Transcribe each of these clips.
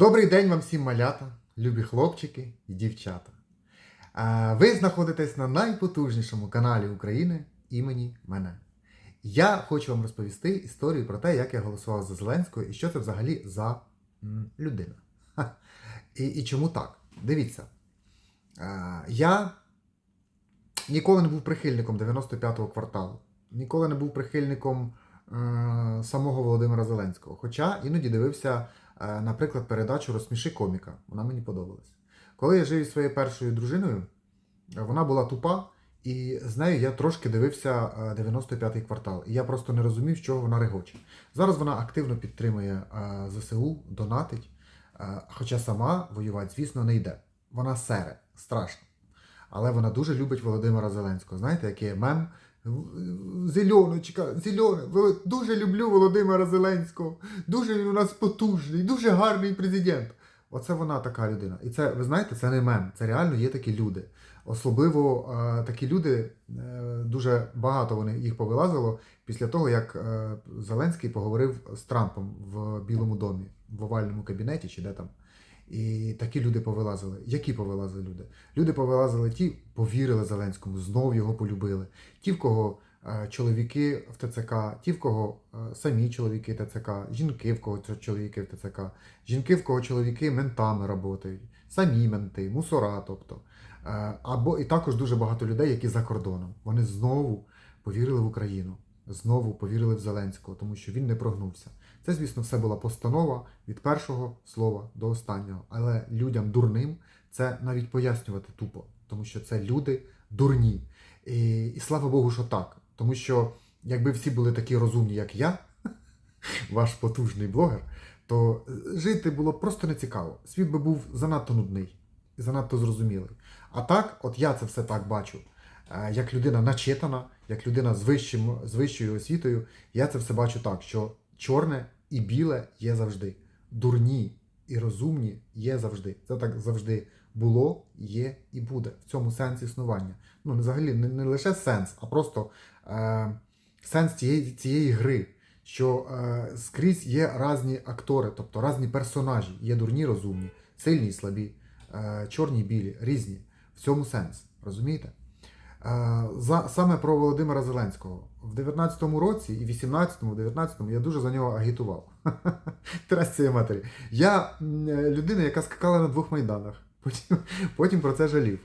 Добрий день вам всім малята, любі хлопчики і дівчата. Ви знаходитесь на найпотужнішому каналі України імені мене. Я хочу вам розповісти історію про те, як я голосував за Зеленського і що це взагалі за людина. І, і чому так? Дивіться. Я ніколи не був прихильником 95-го кварталу, ніколи не був прихильником е, самого Володимира Зеленського. Хоча іноді дивився, наприклад, передачу Розсміши коміка. Вона мені подобалась. Коли я жив із своєю першою дружиною, е, вона була тупа, і з нею я трошки дивився е, 95-й квартал. І я просто не розумів, з чого вона регоче. Зараз вона активно підтримує е, ЗСУ, донатить, е, хоча сама воювати, звісно, не йде. Вона сере, страшно. Але вона дуже любить Володимира Зеленського. Знаєте, який мем? Зельоночка, зельона, Ви- дуже люблю Володимира Зеленського. Дуже він у нас потужний, дуже гарний президент. Оце вона така людина. І це, ви знаєте, це не мем, це реально є такі люди. Особливо е, такі люди, е, дуже багато вони їх повилазило після того, як е, Зеленський поговорив з Трампом в Білому домі, в овальному кабінеті чи де там. І такі люди повилазили. Які повилазили люди? Люди повилазили ті, повірили Зеленському, знов його полюбили. Ті, в кого е, чоловіки в ТЦК, ті, в кого е, самі чоловіки ТЦК, жінки, в кого чоловіки в ТЦК, жінки, в кого чоловіки ментами працюють, самі менти, мусора, тобто. Е, Або і також дуже багато людей, які за кордоном. Вони знову повірили в Україну, знову повірили в Зеленського, тому що він не прогнувся. Це, звісно, все була постанова від першого слова до останнього. Але людям дурним це навіть пояснювати тупо, тому що це люди дурні. І, і слава Богу, що так. Тому що якби всі були такі розумні, як я, ваш потужний блогер, то жити було просто не цікаво. Світ би був занадто нудний і занадто зрозумілий. А так, от я це все так бачу. Е, Як людина начитана, як людина з, вищим, з вищою освітою, я це все бачу так, що чорне і біле є завжди. Дурні і розумні є завжди. Це так завжди було, є і буде в цьому сенс існування. Ну, взагалі не, не лише сенс, а просто е, сенс цієї, цієї гри. Що е, скрізь є різні актори, тобто різні персонажі. Є дурні, розумні, сильні і слабі, е, чорні білі, різні. В цьому сенс. Розумієте? Е, За, саме про Володимира Зеленського. В 19-му році і 18-му, 19-му я дуже за нього агітував. Трас цієї матері. Я е, людина, яка скакала на двох майданах. Потім, потім про це жалів.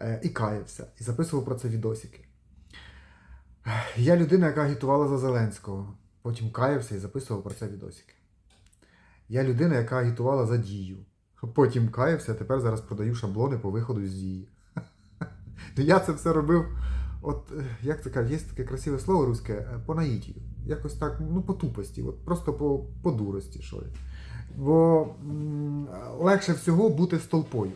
Е, І каявся, і записував про це відосики. Я людина, яка агітувала за Зеленського. Потім каявся і записував про це відосики. Я людина, яка агітувала за дію. Потім каявся, а тепер зараз продаю шаблони по виходу з дії. Я це все робив, от е, як це кажуть, є таке красиве слово руське, е, по наїтію. Якось так, ну, по тупості, от просто по, по дурості, що ли. Бо м, легше всього бути столпою.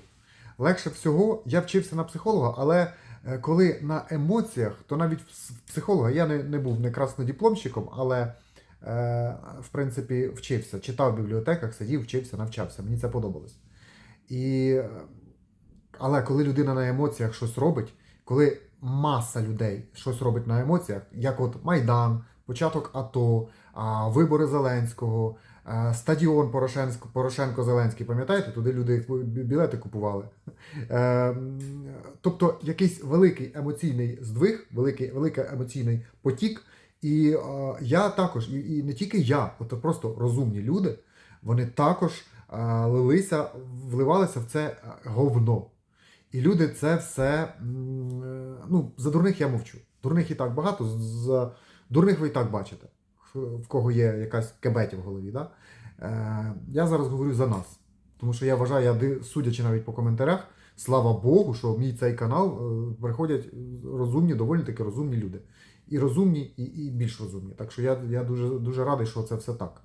Легше всього, я вчився на психолога, але е, коли на емоціях, то навіть психолога я не, не був не краснодипломщиком, але е, в принципі вчився, читав в бібліотеках, сидів, вчився, навчався. Мені це подобалось. І, але коли людина на емоціях щось робить, коли маса людей щось робить на емоціях, як от Майдан, початок АТО, вибори Зеленського, стадіон Порошенко, Порошенко-Зеленський, пам'ятаєте, туди люди білети купували. Е, Тобто якийсь великий емоційний здвиг, великий, великий емоційний потік. І я також, і, і не тільки я, от просто розумні люди, вони також лилися, вливалися в це е, говно. І люди це все. е, Ну, за дурних я мовчу. Дурних і так багато, за дурних ви і так бачите, в кого є якась кебетя в голові. Да? Е, я зараз говорю за нас. Тому що я вважаю, я судячи навіть по коментарях, слава Богу, що в мій цей канал е, приходять розумні, доволі таки розумні люди. І розумні, і, і більш розумні. Так що я, я дуже, дуже радий, що це все так.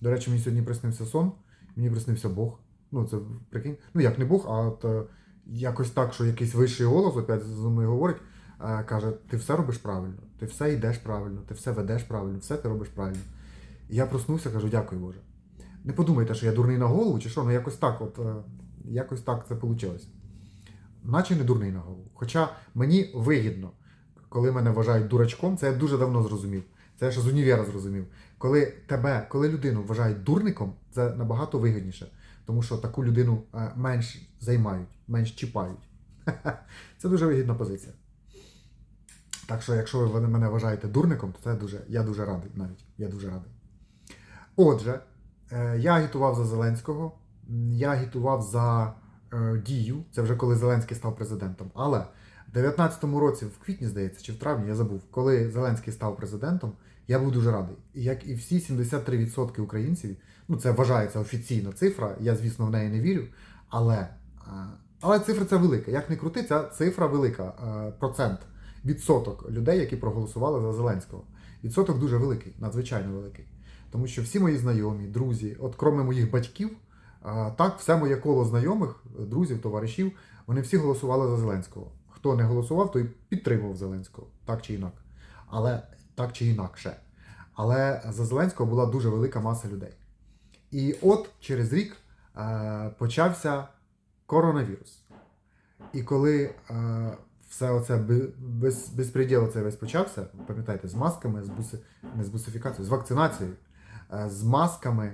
До речі, мені сьогодні приснився сон, мені приснився Бог. Ну, це прикинь. Ну, як не Бог, а от, е, якось так, що якийсь вищий голос опять зі мною говорить, е, каже: ти все робиш правильно, ти все йдеш правильно, ти все ведеш правильно, все ти робиш правильно. І я проснувся, кажу, дякую Боже. Не подумайте, що я дурний на голову, чи що, ну якось так, от, е, якось так це вийшло. Наче не дурний на голову. Хоча мені вигідно, коли мене вважають дурачком, це я дуже давно зрозумів. Це я ще з універа зрозумів. Коли тебе, коли людину вважають дурником, це набагато вигідніше. Тому що таку людину е, менш займають, менш чіпають. Це дуже вигідна позиція. Так що, якщо ви мене вважаєте дурником, то це дуже, я дуже радий навіть. Я дуже радий. Отже, е, я агітував за Зеленського, я агітував за е, дію. Це вже коли Зеленський став президентом. Але в 19-му році, в квітні, здається, чи в травні, я забув, коли Зеленський став президентом, я був дуже радий. Як і всі 73% українців, ну це вважається офіційна цифра, я, звісно, в неї не вірю, але, е, але цифра ця велика. Як не крути, ця цифра велика. е, Процент, відсоток людей, які проголосували за Зеленського. Відсоток дуже великий, надзвичайно великий. Тому що всі мої знайомі, друзі, от кроме моїх батьків, так, все моє коло знайомих, друзів, товаришів, вони всі голосували за Зеленського. Хто не голосував, той підтримував Зеленського, так чи інак. Але так чи інакше. Але за Зеленського була дуже велика маса людей. І от через рік е, почався коронавірус. І коли е, все оце бе- без, безпреділ цей весь почався, пам'ятаєте, з масками, з буси, не з бусифікацією, з вакцинацією, е, з масками,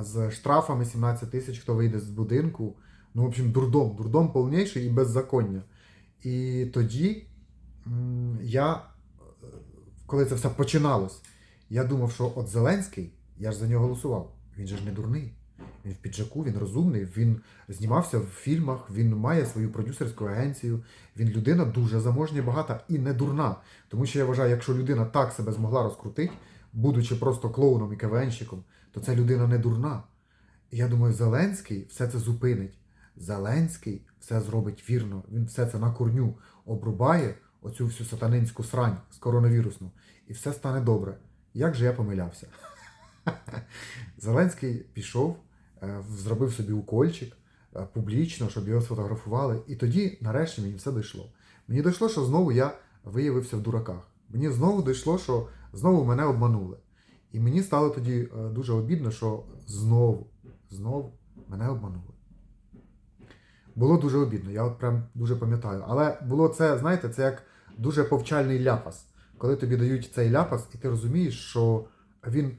з штрафами 17 тисяч, хто вийде з будинку. Ну, в общем, дурдом, дурдом повніший і беззаконня. І тоді я, коли це все починалось, я думав, що от Зеленський, я ж за нього голосував. Він же ж не дурний. Він в піджаку, він розумний, він знімався в фільмах, він має свою продюсерську агенцію. Він людина дуже заможня, багата і не дурна. Тому що я вважаю, якщо людина так себе змогла розкрутити, будучи просто клоуном і КВНщиком, то ця людина не дурна. І я думаю, Зеленський все це зупинить. Зеленський все зробить вірно. Він все це на корню обрубає, оцю всю сатанинську срань з коронавірусну, і все стане добре. Як же я помилявся? Зеленський пішов, е, зробив собі укольчик е, публічно, щоб його сфотографували. І тоді, нарешті, мені все дійшло. Мені дійшло, що знову я виявився в дураках. Мені знову дійшло, що знову мене обманули. І мені стало тоді е, дуже обідно, що знову, знову мене обманули. Було дуже обідно, я от прям дуже пам'ятаю. Але було це, знаєте, це як дуже повчальний ляпас. Коли тобі дають цей ляпас, і ти розумієш, що він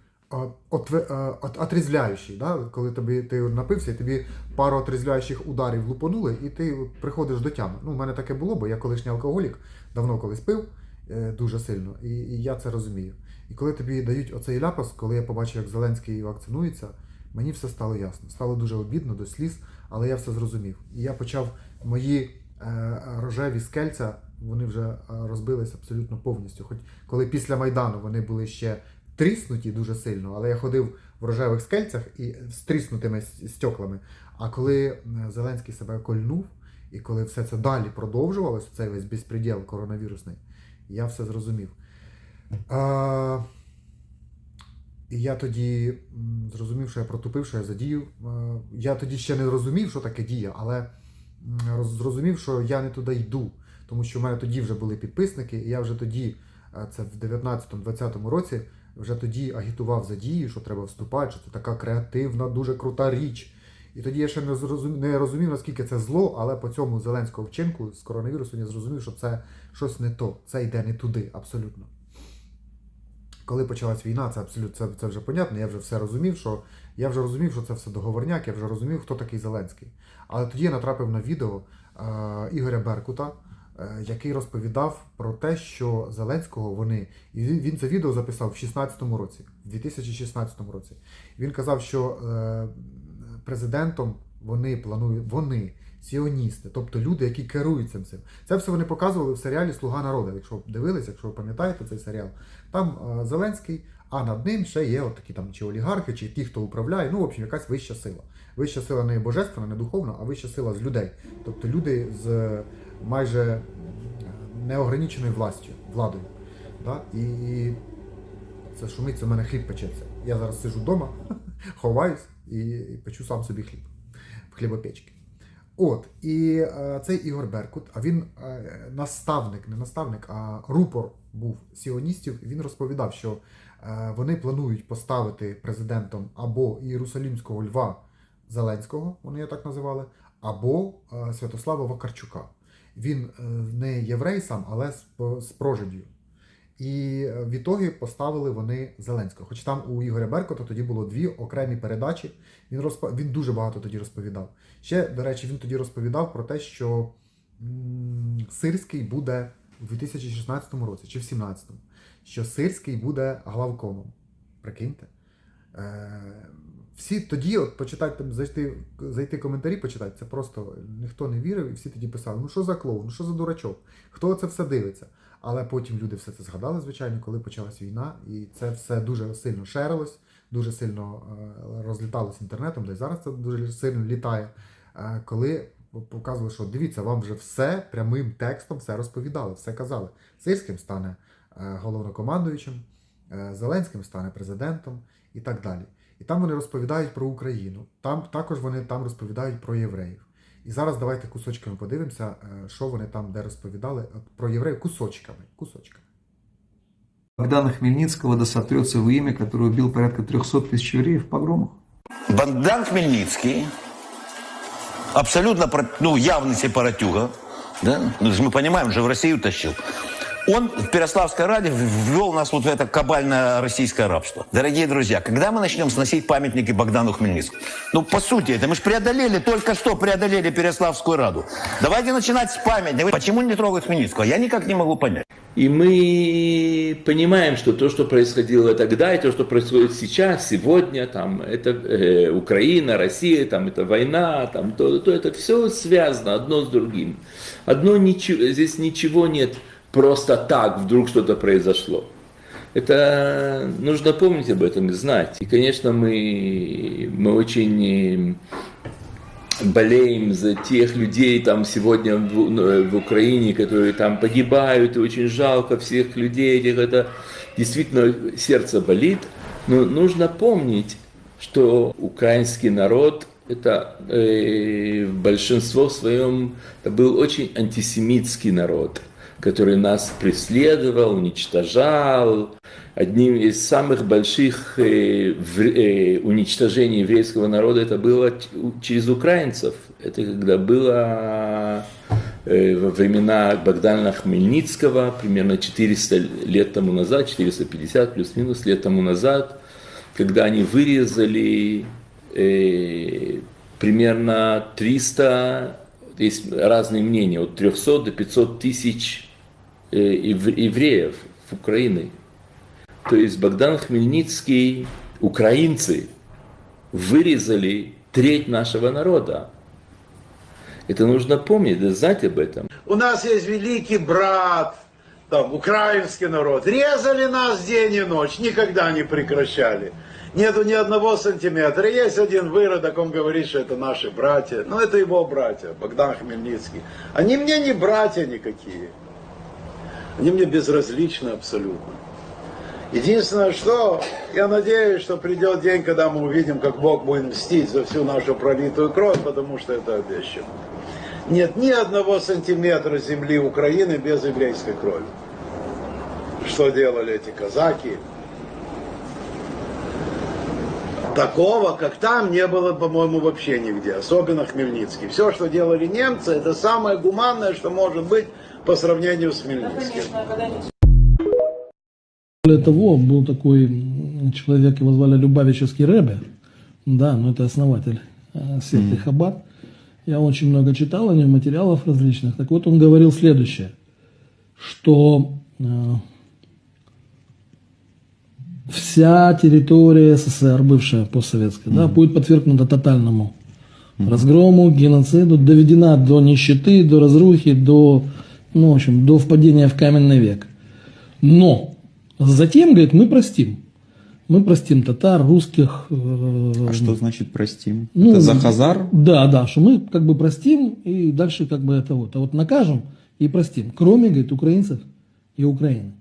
отве- от- отрізвляючий. Да? Коли тобі ти напився, тобі пару отрізвляючих ударів лупанули, і ти приходиш до тями. Ну, у мене таке було, бо я колишній алкоголік, давно колись пив е, дуже сильно, і, і я це розумію. І коли тобі дають оцей ляпас, коли я побачив, як Зеленський вакцинується, мені все стало ясно. Стало дуже обідно до сліз, але я все зрозумів. І я почав мої е, рожеві скельця, вони вже е, розбились абсолютно повністю. Хоч коли після Майдану вони були ще тріснуті дуже сильно, але я ходив в рожевих скельцях і з тріснутими стеклами. А коли е, Зеленський себе кольнув, і коли все це далі продовжувалося, цей весь безпреділ коронавірусний, я все зрозумів. А, і я тоді зрозумів, що я протупив, що я задію. Я тоді ще не розумів, що таке дія, але роз- зрозумів, що я не туди йду, тому що в мене тоді вже були підписники, і я вже тоді, е, це в 19-20 році, вже тоді агітував за дію, що треба вступати, що це така креативна, дуже крута річ. І тоді я ще не зрозумів, не розумів, наскільки це зло, але по цьому зеленського вчинку з коронавірусом я зрозумів, що це щось не то, це йде не туди, абсолютно. Коли почалась війна, це абсолютно це, це вже понятно. Я вже все розумів, що я вже розумів, що це все договорняк, я вже розумів, хто такий Зеленський. Але тоді я натрапив на відео е, Ігоря Беркута, який розповідав про те, що Зеленського вони. І він, це відео записав в 16-му році, в 2016 році. Він казав, що е, президентом вони планують, вони, сіоністи, тобто люди, які керують цим цим. Це все вони показували в серіалі Слуга народу. Якщо ви дивилися, якщо ви пам'ятаєте цей серіал, там е, Зеленський, а над ним ще є от такі там чи олігархи, чи ті, хто управляє, ну, в общем, якась вища сила. Вища сила не божественна, не духовна, а вища сила з людей. Тобто люди з е, майже е, неограниченою властю, владою. Да? І, це шумить, це в мене хліб печеться. Я зараз сижу вдома, ховаюсь і печу сам собі хліб в хлібопечки. От, і е, цей Ігор Беркут, а він е, наставник, не наставник, а рупор був сіоністів. Він розповідав, що е, вони планують поставити президентом або Єрусалімського Льва Зеленського, вони його так називали, або е, Святослава Вакарчука. Він е, не єврей сам, але з, прожидію. І е, в ітогі поставили вони Зеленського. Хоч там у Ігоря Беркута тоді було дві окремі передачі. Він розпо... він дуже багато тоді розповідав. Ще, до речі, він тоді розповідав про те, що Сирський буде у 2016 році чи в 2017, що Сирський буде главкомом. Прикиньте. Е, всі тоді, от почитати там, зайти, зайти коментарі, почитати, це просто ніхто не вірив, і всі тоді писали: ну що за клоун, ну що за дурачок, хто це все дивиться? Але потім люди все це згадали, звичайно, коли почалась війна, і це все дуже сильно шерилось, дуже сильно е, розліталось інтернетом, де й зараз це дуже сильно літає. Е, коли показували, що дивіться, вам вже все прямим текстом все розповідали, все казали. Сирським стане е, головнокомандуючим, Зеленським стане президентом і так далі. І там вони розповідають про Україну. Там також вони там розповідають про євреїв. І зараз давайте кусочками подивимося, е, що вони там де розповідали От про євреїв кусочками. кусочками. Богдана Хмельницкого да сотрется в имя, который убил порядка 300 тысяч евреев в погромах. Богдан Хмельницкий, абсолютно, про- ну, явный сепаратюга, да? Ну, же мы понимаем, же в Россию тащил. Он в Переславской Раде ввел нас вот в это кабальное российское рабство. Дорогие друзья, когда мы начнем сносить памятники Богдану Хмельницкому? Ну, по сути, это мы же преодолели, только что преодолели Переславскую Раду. Давайте начинать с памятника. Почему не трогают Хмельницкого? Я никак не могу понять. И мы понимаем, что то, что происходило тогда, и то, что происходит сейчас, сегодня, там, это э, Украина, Россия, там, это война, там, то, то, это все связано одно с другим. Одно ничего, здесь ничего нет просто так, вдруг что-то произошло. Это нужно помнить об этом и знать. И, конечно, мы, мы очень э, болеем за тех людей там сегодня в, ну, в Украине, которые там погибают, и очень жалко всех людей этих, это действительно сердце болит, но нужно помнить, что украинский народ это э, в большинство своем это был очень антисемитский народ, который нас преследовал, уничтожал. Одним из самых больших э, э, уничтожений еврейского народа это было через украинцев. Это когда было э, во времена Богдана Хмельницкого, примерно 400 лет тому назад, 450 плюс-минус лет тому назад, когда они вырезали примерно 300, есть разные мнения, от 300 до 500 тысяч евреев в Украине. То есть Богдан Хмельницкий, украинцы, вырезали треть нашего народа. Это нужно помнить, да знать об этом. У нас есть великий брат, там, украинский народ. Резали нас день и ночь, никогда не прекращали. Нету ни одного сантиметра. Есть один выродок, он говорит, что это наши братья. Но это его братья, Богдан Хмельницкий. Они мне не братья никакие. Они мне безразличны абсолютно. Единственное, что я надеюсь, что придет день, когда мы увидим, как Бог будет мстить за всю нашу пролитую кровь, потому что это обещано. Нет ни одного сантиметра земли Украины без еврейской крови. Что делали эти казаки? Такого, как там, не было, по-моему, вообще нигде, особенно Хмельницкий. Все, что делали немцы, это самое гуманное, что может быть по сравнению с Хмельницким. Более того, был такой человек, его звали Любавический Ребе, да, но это основатель э, секты Хаббат. Я очень много читал о нем, материалов различных. Так вот, он говорил следующее, что э, вся территория СССР, бывшая постсоветская, да, будет подвергнута тотальному разгрому, геноциду, доведена до нищеты, до разрухи, до, ну, в общем, до впадения в каменный век. Но затем, говорит, мы простим. Мы простим татар, русских. э, А что значит простим? ну, это за Хазар? Да, да, что мы как бы простим и дальше как бы это вот. А вот накажем и простим. Кроме, говорит, украинцев и Украины.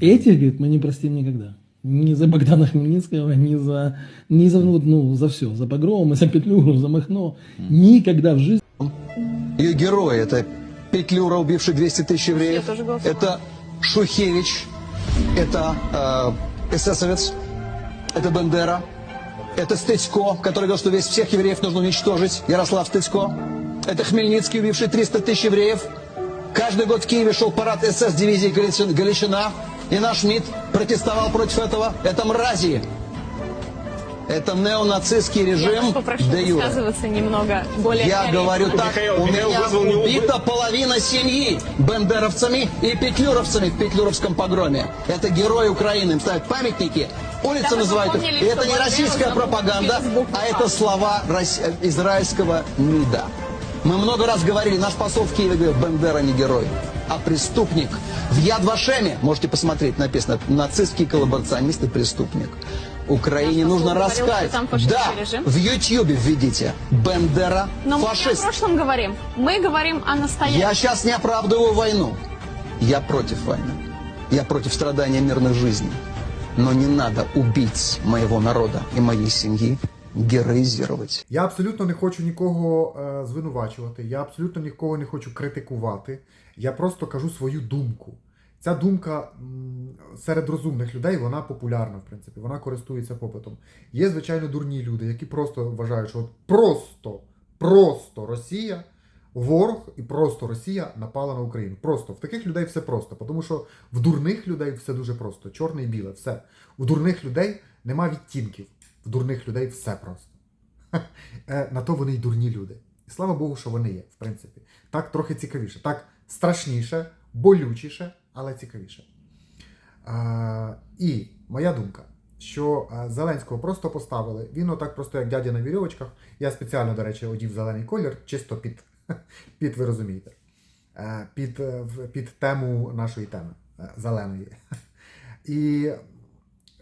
Этих, говорит, мы не простим никогда. Ни за Богдана Хмельницкого, ни за, ни за, вот, ну, за все. За погром, за петлюру, за Махно. Никогда в жизни. Ее герои – это Петлюра, убивший 200 тысяч евреев, это Шухевич, это э, эсэсовец, это Бендера, это Стыцко, который говорил, что весь всех евреев нужно уничтожить, Ярослав Стыцко, это Хмельницкий, убивший 300 тысяч евреев. Каждый год в Киеве шел парад СС дивизии Галичина И наш МИД протестовал против этого. Это мрази. Это неонацистский Я режим вас попрошу де юре. высказываться немного более Я корректно. говорю так, у меня убита половина семьи бендеровцами и петлюровцами в петлюровском погроме. Это герои Украины. Им ставят памятники, улицы Да называют их. И это не российская пропаганда, а это слова рос- израильского МИДа. Мы много раз говорили, наш посол в Киеве говорил, Бендера не герой, а преступник. В Яд Вашеме, можете посмотреть, написано, нацистский коллаборационист и преступник. Украине Наш посол нужно говорил, что раскаять. там фашистский Да, режим. в Ютьюбе введите. Бендера Но мы не о фашист. прошлом говорим. Мы говорим о настоящем. Я сейчас не оправдываю войну. Я против войны. Я против страдания мирных жизней. Но не надо убийц моего народа и моей семьи героизировать. Я абсолютно не хочу нікого е, звинувачувати, я абсолютно нікого не хочу критикувати. Я просто кажу свою думку. Ця думка серед розумних людей вона популярна, в принципі, вона користується попитом. Є, звичайно, дурні люди, які просто вважають, що от просто, просто Росія ворог і просто Росія напала на Україну. Просто в таких людей все просто, тому що в дурних людей все дуже просто. Чорне і біле, все. У дурних людей нема відтінків. В дурних людей все просто. Е, На то вони й дурні люди. І слава Богу, що вони є, в принципі. Так трохи цікавіше, так страшніше, болючіше, але цікавіше. А, і моя думка, що Зеленського просто поставили. Він отак просто як дядя на вірьовочках. Я спеціально, до речі, одів зелений колір, чисто під, під ви розумієте, е, під, е, під тему нашої теми е, зеленої. І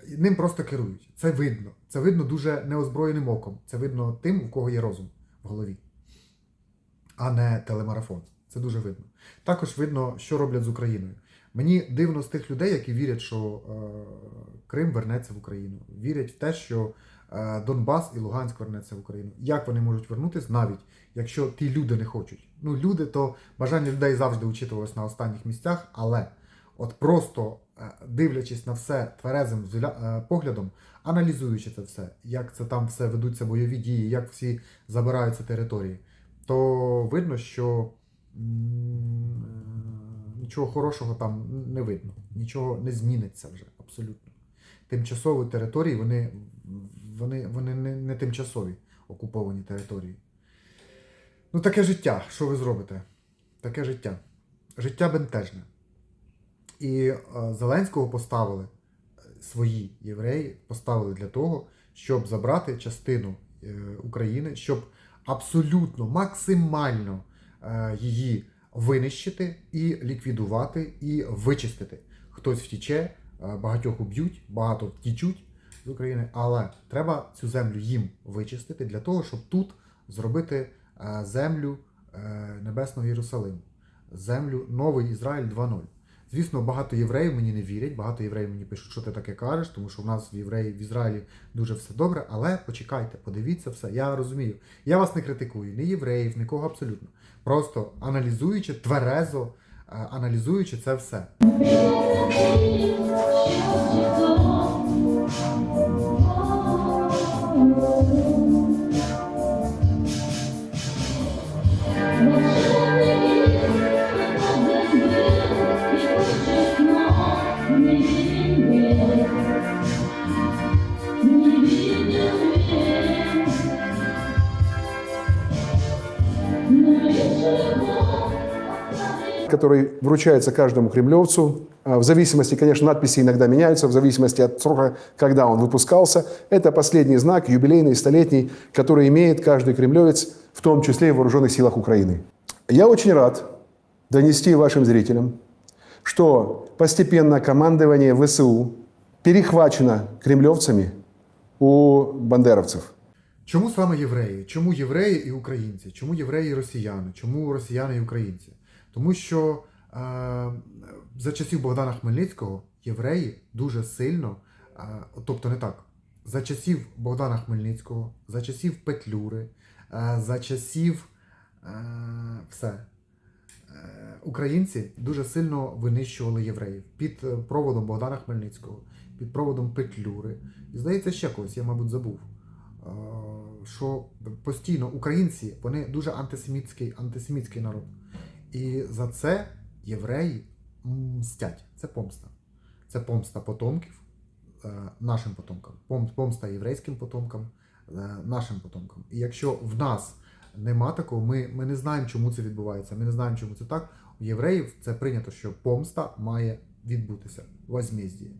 ним просто керують. Це видно. Це видно дуже неозброєним оком. Це видно тим, у кого є розум в голові, а не телемарафон. Це дуже видно. Також видно, що роблять з Україною. Мені дивно з тих людей, які вірять, що е, Крим вернеться в Україну. Вірять в те, що е, Донбас і Луганськ вернеться в Україну. Як вони можуть вернутися, навіть якщо ті люди не хочуть. Ну, люди, то бажання людей завжди учитувалось на останніх місцях, але от просто е, дивлячись на все тверезим поглядом, аналізуючи це все, як це там все ведуться бойові дії, як всі забираються території, то видно, що нічого хорошого там не видно, нічого не зміниться вже абсолютно. Тимчасові території, вони, вони, вони не, не тимчасові окуповані території. Ну, таке життя. Що ви зробите? Таке життя. Життя бентежне. І е, Зеленського поставили е, свої євреї, поставили для того, щоб забрати частину е, України, щоб абсолютно максимально її винищити і ліквідувати, і вичистити. Хтось втіче, е, багатьох уб'ють, багато втічуть з України, але треба цю землю їм вичистити для того, щоб тут зробити е, землю е, Небесного Єрусалиму, землю Новий Ізраїль 2.0. Звісно, багато євреїв мені не вірять, багато євреїв мені пишуть, що ти таке кажеш, тому що в нас в євреї в Ізраїлі дуже все добре, але почекайте, подивіться все. Я розумію. Я вас не критикую, ні євреїв, нікого абсолютно. Просто аналізуючи, тверезо, е, аналізуючи це все. который вручается каждому кремлевцу. А В зависимости, конечно, надписи иногда меняются, в зависимости от срока, когда он выпускался. Это последний знак, юбилейный, столетний, который имеет каждый кремлевец, в том числе и в Вооруженных силах Украины. Я очень рад донести вашим зрителям, что постепенно командование ВСУ перехвачено кремлевцами у бандеровцев. Чому саме євреї? Чому євреї і українці? Чому євреї і росіяни? Чому росіяни і українці? Тому що е, за часів Богдана Хмельницького євреї дуже сильно, е, тобто не так, за часів Богдана Хмельницького, за часів Петлюри, е, за часів е, все. Е, Українці дуже сильно винищували євреїв під е, проводом Богдана Хмельницького, під проводом Петлюри. І здається, ще когось, я, мабуть, забув. Е, Що постійно українці вони дуже антисемітський, антисемітський народ. І за це євреї мстять. Це помста. Це помста потомків е, нашим потомкам, пом- помста єврейським потомкам, е, нашим потомкам. І якщо в нас нема такого, ми, ми не знаємо, чому це відбувається. Ми не знаємо, чому це так. У євреїв це прийнято, що помста має відбутися возмездіє.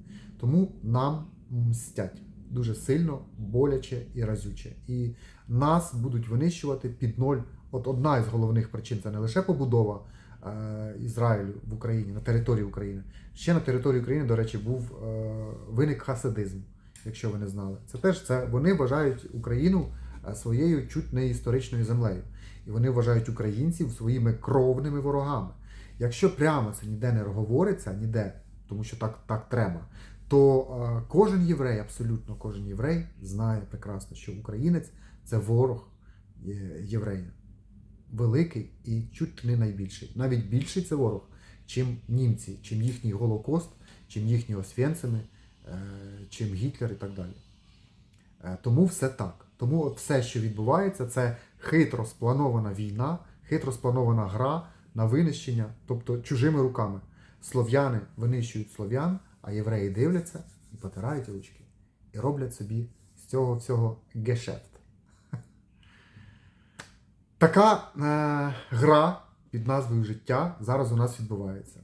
Тому нам мстять дуже сильно, боляче і разюче. І нас будуть винищувати під ноль. От одна із головних причин це не лише побудова е, Ізраїлю в Україні на території України. Ще на території України, до речі, був е, виник хасидизм, якщо ви не знали. Це теж це вони вважають Україну е, своєю чуть не історичною землею. І вони вважають українців своїми кровними ворогами. Якщо прямо це ніде не говориться, ніде, тому що так, так треба, то кожен єврей, абсолютно кожен єврей знає прекрасно, що українець це ворог єврея. Великий і чуть не найбільший. Навіть більший це ворог, чим німці, чим їхній Голокост, чим їхні Освєнцими, е, чим Гітлер і так далі. Е, Тому все так. Тому все, що відбувається, це хитро спланована війна, хитро спланована гра на винищення, тобто чужими руками. Слов'яни винищують слов'ян, а євреї дивляться і потирають ручки. І роблять собі з цього всього гешефт. Така е, гра під назвою Життя зараз у нас відбувається.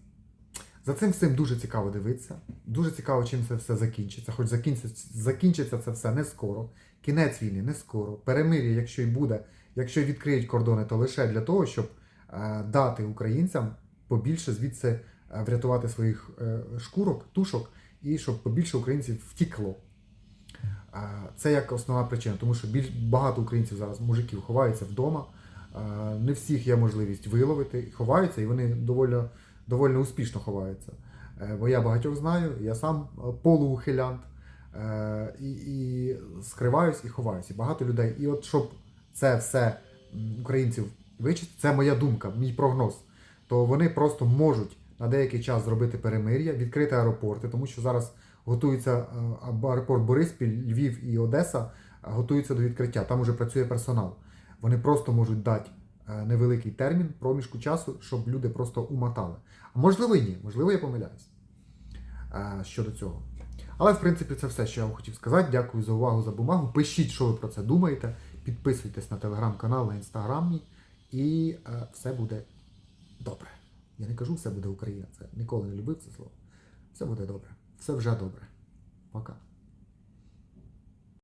За цим всім дуже цікаво дивитися. Дуже цікаво, чим це все закінчиться. Хоч закінчиться, закінчиться це все не скоро. Кінець війни не скоро. Перемир'я, якщо й буде, якщо й відкриють кордони, то лише для того, щоб е, дати українцям побільше звідси е, врятувати своїх е, шкурок, тушок, і щоб побільше українців втікло. Е, Це як основна причина, тому що більш багато українців зараз, мужиків, ховаються вдома. Не всіх є можливість виловити, ховаються, і вони доволі, доволі успішно ховаються. Е, Бо я багатьох знаю, я сам е, полуухилянт, е, і, і скриваюсь і ховаюсь. І багато людей. І от щоб це все українців вичистити, це моя думка, мій прогноз, то вони просто можуть на деякий час зробити перемир'я, відкрити аеропорти, тому що зараз готується аеропорт Бориспіль, Львів і Одеса готуються до відкриття. Там уже працює персонал. Вони просто можуть дати е, невеликий термін проміжку часу, щоб люди просто умотали. А можливо ні, можливо, я помиляюсь е, щодо цього. Але в принципі це все, що я вам хотів сказати. Дякую за увагу за бумагу. Пишіть, що ви про це думаєте. Підписуйтесь на телеграм-канал, на інстаграм і е, все буде добре. Я не кажу, все буде Україна. Це ніколи не любив це слово. Все буде добре. Все вже добре. Пока.